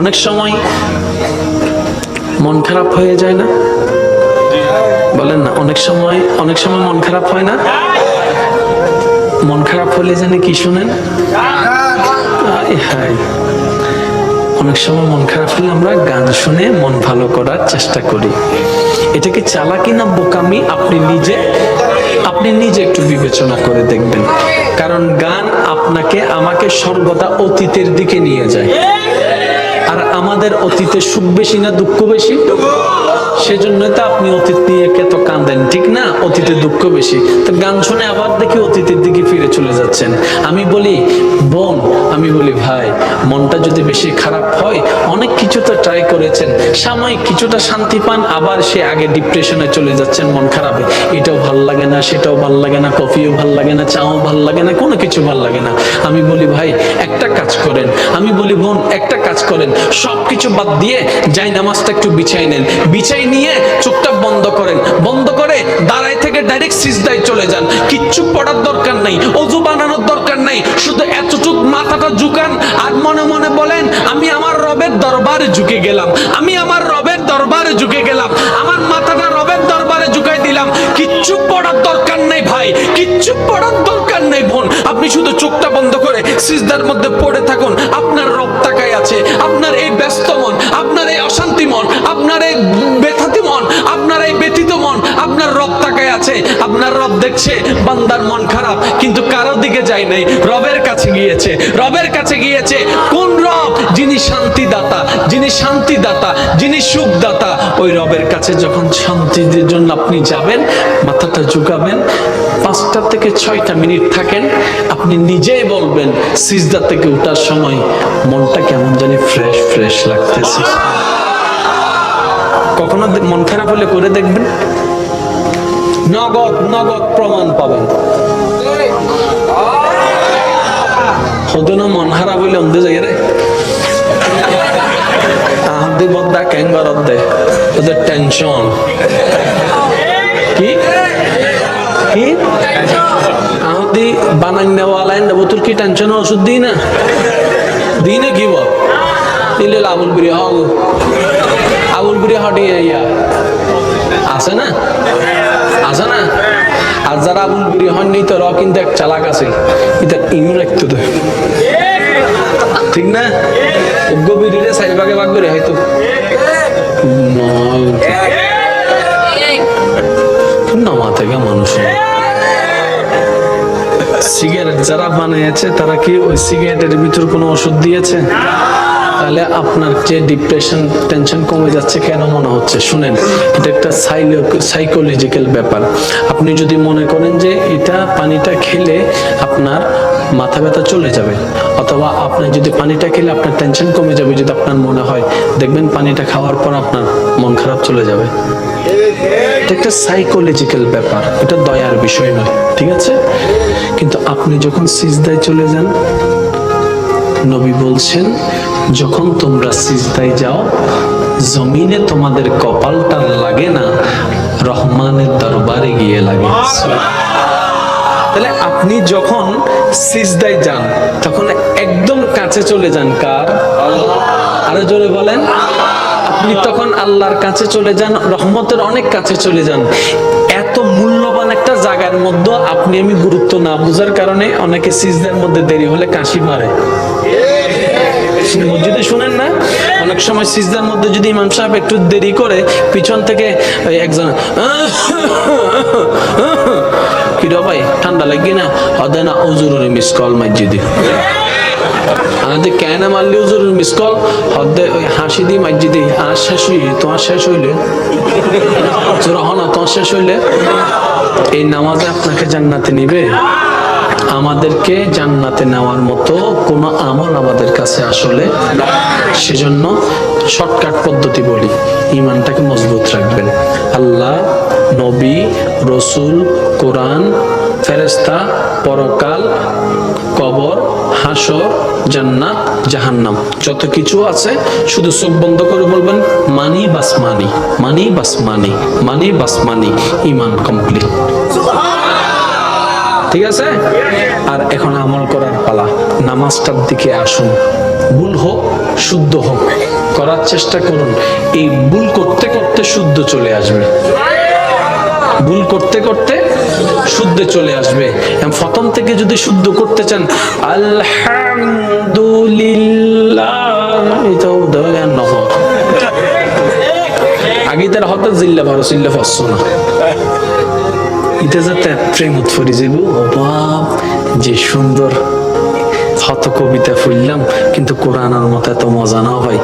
অনেক সময় মন খারাপ হয়ে যায় না? বলেন না, অনেক সময় অনেক সময় মন খারাপ হয় না? মন খারাপ হলে জানে কি শুনেন? অনেক সময় মন খারাপ হলে আমরা গান শুনে মন ভালো করার চেষ্টা করি। এটাকে চালাকি না বোকামি? আপনি নিজে আপনি নিজে একটু বিবেচনা করে দেখবেন। কারণ গান আপনাকে, আমাকে সর্বদা অতীতের দিকে নিয়ে যায়। আর আমাদের অতীতে সুখ বেশি না দুঃখ বেশি? সেজন্য তো আপনি অতীত নিয়ে কত কান্দেন, ঠিক না? অতীতে দুঃখ বেশি। তো গান শুনে আবার দেখি অতীতের দিকে ফিরে চলে যাচ্ছেন। আমি বলি, বোন, আমি বলি, ভাই, মনটা যদি বেশি খারাপ হয়, অনেক কিছু তো ট্রাই করেছেন। সাময়িক কিছুটা শান্তি পান, আবার সে আগে ডিপ্রেশনে চলে যাচ্ছেন, মন খারাপে। এটাও ভালো লাগে না, সেটাও ভালো লাগে না, কফিও ভালো লাগে না, চাও ভালো লাগে না, কোনো কিছু ভালো লাগে না। আমি বলি, ভাই, একটা কাজ করেন। আমি বলি, বোন, একটা কাজ করেন। সব কিছু বাদ দিয়ে যাই নামাজটা একটু বিছাই নেন। বিছাই নিয়ে চোখটা বন্ধ করেন। বন্ধ করে দাঁড়াই থেকে ডাইরেক্ট সিজদায় চলে যান। কিচ্ছু পড়ার দরকার নেই। অজু বানানোর দরবারে ঝুঁকে গেলাম। আমি আমার রবের দরবারে ঝুঁকে গেলাম। আমার মাথাটা রবের দরবারে ঝুঁকাই দিলাম। কিচ্ছু পড়ার দরকার নেই ভাই। কিচ্ছু পড়ার দরকার নেই বোন। আপনি শুধু চোখটা বন্ধ করে সিজদার মধ্যে পড়ে থাকুন। আপনার রব তাকায় আছে। আপনার এই ব্যস্ত মন, আপনার এই অশান্তি মন, আপনার এই ব্যথাতি মন, আপনার এই ব্যথিত মন, আপনার রব তাকায় আছে। আপনার রব দেখছে, বান্দার মন খারাপ, কিন্তু কারও দিকে যায় নাই। রবের কাছে গিয়েছে। রবের কাছে গিয়েছে। কোন রব যিনি শান্তিদাতা যিনি শান্তিদাতা, যিনি সুখদাতা, ওই রবের কাছে যখন শান্তির জন্য আপনি যাবেন, মাথাটা ঝুঁকাবেন, পাঁচটা থেকে ছয়টা মিনিট থাকেন, আপনি নিজেই বলবেন, সিজদা থেকে ওঠার সময় মনটা কেমন জানি ফ্রেশ ফ্রেশ লাগতেছে। কখনো মন খারাপ হলে করে দেখবেন। নগদ নগদ প্রমাণ পাবেন। হতো না মন খারাপ হইলে অন্ধে যাই রে। আহাদি বদ্দা ক্যাঙ্গার দে ওদের টেনশন কি? কি? আহাদি বানাই নেওয়া লাইন দেবো তোর কি টেনশন ওষুধ দিই না? দিই না কি বল? দিলে আবুল বিরি হগ আবুল বিরি হটি ইয়া আছে না? আছে না? আর যারা আবুল বিরি হননি তো র কিন্তু এক চালাক আছে। এটা ইনু রাখতো তো ঠিক না? গভীরে সাইড ভাগে ভাগ করে হয়তো। নামা থেকে মানুষ সিগারেট যারা বানিয়েছে তারা কি ওই সিগারেটের ভিতর কোনো ওষুধ দিয়েছে? তাহলে আপনার যে ডিপ্রেশন টেনশন কমে যাচ্ছে কেন মনে হচ্ছে? শুনেন, এটা একটা সাইকোলজিক্যাল ব্যাপার। আপনি যদি মনে করেন যে এটা পানিটা খেলে আপনার মাথা ব্যথা চলে যাবে, অথবা আপনি যদি পানিটা খেলে আপনার টেনশন কমে যাবে, যদি আপনার মনে হয়, দেখবেন পানিটা খাওয়ার পর আপনার মন খারাপ চলে যাবে। এটা একটা সাইকোলজিক্যাল ব্যাপার, এটা দয়ার বিষয় নয়, ঠিক আছে? কিন্তু আপনি যখন সিজদায় চলে যান, নবী বলছেন যখন তোমরা সিজদায় যাও, জমিনে তোমাদের কপালটা লাগে না, রহমানের দরবারে গিয়ে লাগে। তাহলে আপনি যখন সিজদায় যান, তখন একদম কাছে চলে যান কার? আরও জোরে বলেন। আপনি তখন আল্লাহর কাছে চলে যান, রহমতের অনেক কাছে চলে যান। এত মূল্যবান একটা জায়গার মধ্যে আপনি আমি গুরুত্ব না বুঝার কারণে অনেকে সিজদার মধ্যে দেরি হলে কাশি মারে। মসজিদে শুনেন না? অনেক সময় সিজদার মধ্যে যদি ইমাম সাহেব একটু দেরি করে, পিছন থেকে একজন কিরা ভাই, ঠান্ডা লাগি না? হদে না ওজুরের মিস কল মসজিদে আমাদের কেন মারলি মিস কল? ওই হাসি দি মসজিদে আর শেষ হই তোমার শেষ হইলে? তোমার শেষ হইলে? এই নামাজে আপনাকে জান্নাতে নিবে? আমাদেরকে জান্নাতে নেওয়ার মতো কোনো আমল আমাদের কাছে আসলে সেজন্য শর্টকাট পদ্ধতি বলি, ইমানটাকে মজবুত রাখবেন। আল্লাহ, নবী, রসুল, কোরআন ফেরেস্তা পরকাল, কবর হাসর জান্নাত, জাহান্নাম, যত কিছু আছে শুধু চোখ বন্ধ করে বলবেন, মানি বাস মানি মানি বাস মানি মানি বাস মানি, ইমান কমপ্লিট ঠিক আছে? আর এখন আমল করার পালা। নামাজটার দিকে আসুন। ভুল হোক, শুদ্ধ হোক। করার চেষ্টা করুন। এই ভুল করতে করতে শুদ্ধ চলে আসবে। ভুল করতে করতে শুদ্ধ চলে আসবে। প্রথম থেকে যদি শুদ্ধ করতে চান, আলহামদুলিল্লাহ আগে তার হঠাৎ জিল্লা ভালো চিল্লা পাচ্ছ না এটা যাতে প্রেম উৎফরি যাব অভাব যে সুন্দর হত কবিতা ফুললাম, কিন্তু কোরআনার মতো এত মজা না হয়।